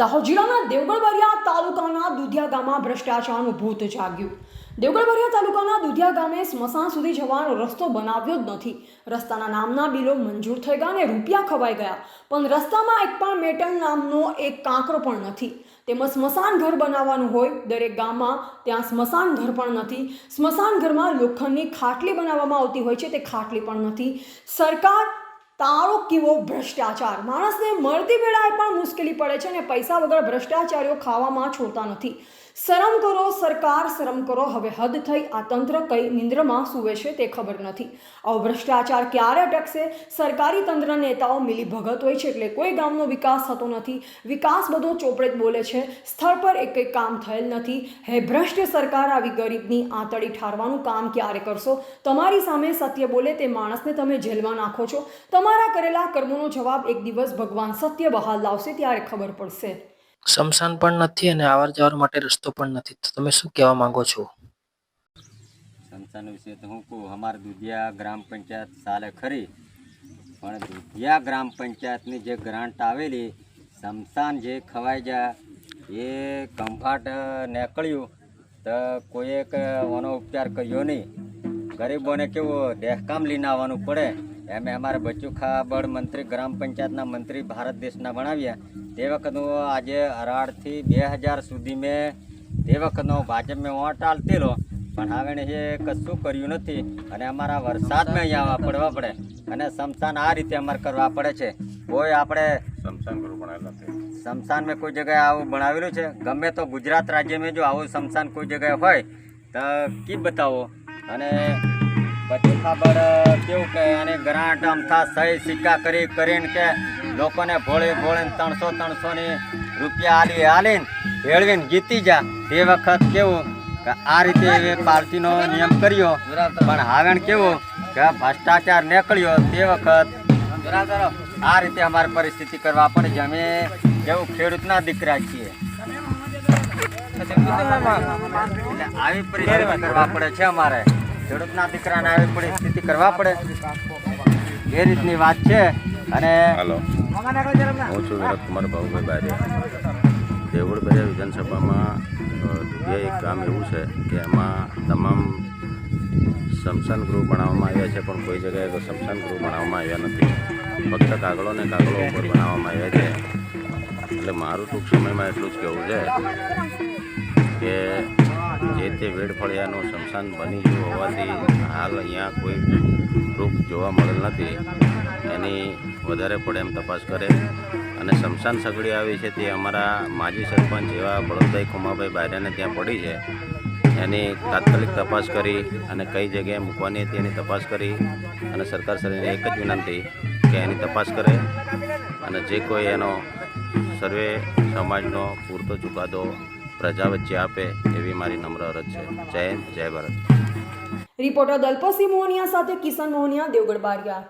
દાહોદ જિલ્લાના દેવગઢબરિયા તાલુકાના દુધિયા ગામમાં ભ્રષ્ટાચારનું ભૂત જાગ્યું. દેવગઢબરિયા તાલુકાના દુધિયા ગામે સ્મશાન સુધી જવાનો રસ્તો બનાવ્યો જ નથી. રસ્તાના નામના બિલો મંજૂર થઈ ગયા અને રૂપિયા ખવાઈ ગયા. પણ રસ્તામાં એક પણ મેટલ નામનો એક કાંકરો પણ નથી. તેમજ સ્મશાન ઘર બનાવવાનું હોય, દરેક ગામમાં ત્યાં સ્મશાન ઘર પણ નથી. સ્મશાન ઘરમાં લોખંડની ખાટલી બનાવવામાં આવતી હોય છે, તે ખાટલી પણ નથી. સરકાર તારો કેવો ભ્રષ્ટાચાર? માણસને મળતી વેળાએ પણ મુશ્કેલી પડે છે અને પૈસા વગર ભ્રષ્ટાચારીઓ ખાવામાં છોડતા નથી. શરમ કરો, સરકાર શરમ કરો, હવે હદ થઈ, આ તંત્ર કઈ નિંદ્રમાં સૂવે છે તે ખબર નથી. આવો ભ્રષ્ટાચાર ક્યારે અટકશે? સરકારી તંત્ર નેતાઓ મિલી ભગત હોય છે એટલે કોઈ ગામનો વિકાસ થતો નથી. વિકાસ બધો ચોપડે જ બોલે છે. સ્થળ પર એક એક કામ થયેલ નથી. હે ભ્રષ્ટ સરકાર, આવી ગરીબની આંતળી ઠારવાનું કામ ક્યારે કરશો? તમારી સામે સત્ય બોલે તે માણસને તમે જેલમાં નાખો છો. તમારા કરેલા કર્મોનો જવાબ એક દિવસ ભગવાન સત્ય બહાર લાવશે ત્યારે ખબર પડશે. સમસાન પણ નથી અને આવર જવર માટે રસ્તો પણ નથી. તો તમે શું કહેવા માંગો છો? સમસાન વિશે તો હું કહું અમારે દુધિયા ગ્રામ પંચાયત ચાલે ખરી. પણ દુધિયા ગ્રામ પંચાયતની જે ગ્રાન્ટ આવેલી સમસાન જે ખવાઈ જાય એ કંભાટ નીકળ્યું. તો કોઈએ એક ઓનો ઉપચાર કર્યો નહીં. ગરીબોને કેવું દેહકામ લઈને આવવાનું પડે. એમ અમારે બચુખા બળ મંત્રી ગ્રામ પંચાયતના મંત્રી ભારત દેશના ભણાવ્યા તે વખતનું આજે અઢારથી બે હજાર સુધી મેં તે વખતનો ભાજપ મેં વોટ આલતેલો. પણ હવે એ કશું કર્યું નથી. અને અમારા વરસાદમાં અહીંયા આવવા પડવા પડે. અને સમસાન આ રીતે અમારે કરવા પડે છે. કોઈ આપણે સમસાન મેં કોઈ જગ્યાએ આવું ભણાવેલું છે? ગમે તો ગુજરાત રાજ્યમાં જો આવું સમસાન કોઈ જગ્યાએ હોય તો કી બતાવો? અને પછી ખબર કેવું કે અને ગ્રાન્ટ અમથા સહી સિક્કા કરી કરીને કે લોકોને ભોળે ભોળીને ત્રણસો ત્રણસોની રૂપિયા આલી આલીને ભેળવીને જીતી જા. તે વખત કેવું કે આ રીતે પાર્ટીનો નિયમ કર્યો. પણ હવે કેવું કે ભ્રષ્ટાચાર નીકળ્યો તે વખત આ રીતે અમારે પરિસ્થિતિ કરવા પડે છે અમે જેવું ખેડૂતના દીકરા છીએ. આવી પરિસ્થિતિ કરવા પડે છે અમારે. ખેડૂતના દીકરાને આવી પરિસ્થિતિ કરવા પડે. એ રીતની વાત છે. અને હાલો. હું છું વિનોદ કુમાર ભાઉભાઈ બારિયા. દેવગઢ બરિયા વિધાનસભામાં એક કામ એવું છે કે એમાં તમામ સ્મશાન ગૃહ બનાવવામાં આવ્યા છે પણ કોઈ જગ્યાએ તો સ્મશાન ગૃહ બનાવવામાં આવ્યા નથી. ફક્ત કાગળો ને કાગળો ઉપર બનાવવામાં આવ્યા છે. એટલે મારું ટૂંક સમયમાં એટલું જ કહેવું છે કે જે તે વેડફળિયાનું સ્મશાન બની ગયું હોવાથી હાલ અહીંયા કોઈ પ્રૂફ જોવા મળેલ નથી. એની વધારે પડે એમ તપાસ કરે. અને સ્મશાન સગડી આવી છે તે અમારા માજી સરપંચ એવા બળદભાઈ ખુમાભાઈ બારિયાને ત્યાં પડી છે. એની તાત્કાલિક તપાસ કરી અને કઈ જગ્યાએ મૂકવાની હતી એની તપાસ કરી અને સરકાર શ્રીને એક જ વિનંતી કે એની તપાસ કરે અને જે કોઈ એનો સર્વે સમાજનો પૂરતો ચુકાદો પ્રજા વચ્ચે આપે એવી મારી નમ્ર અરજ છે. જય જય ભારત. રિપોર્ટર દલપતસિંહ મોહનિયા સાથે કિશન મોહનિયા, દેવગઢ બારિયા.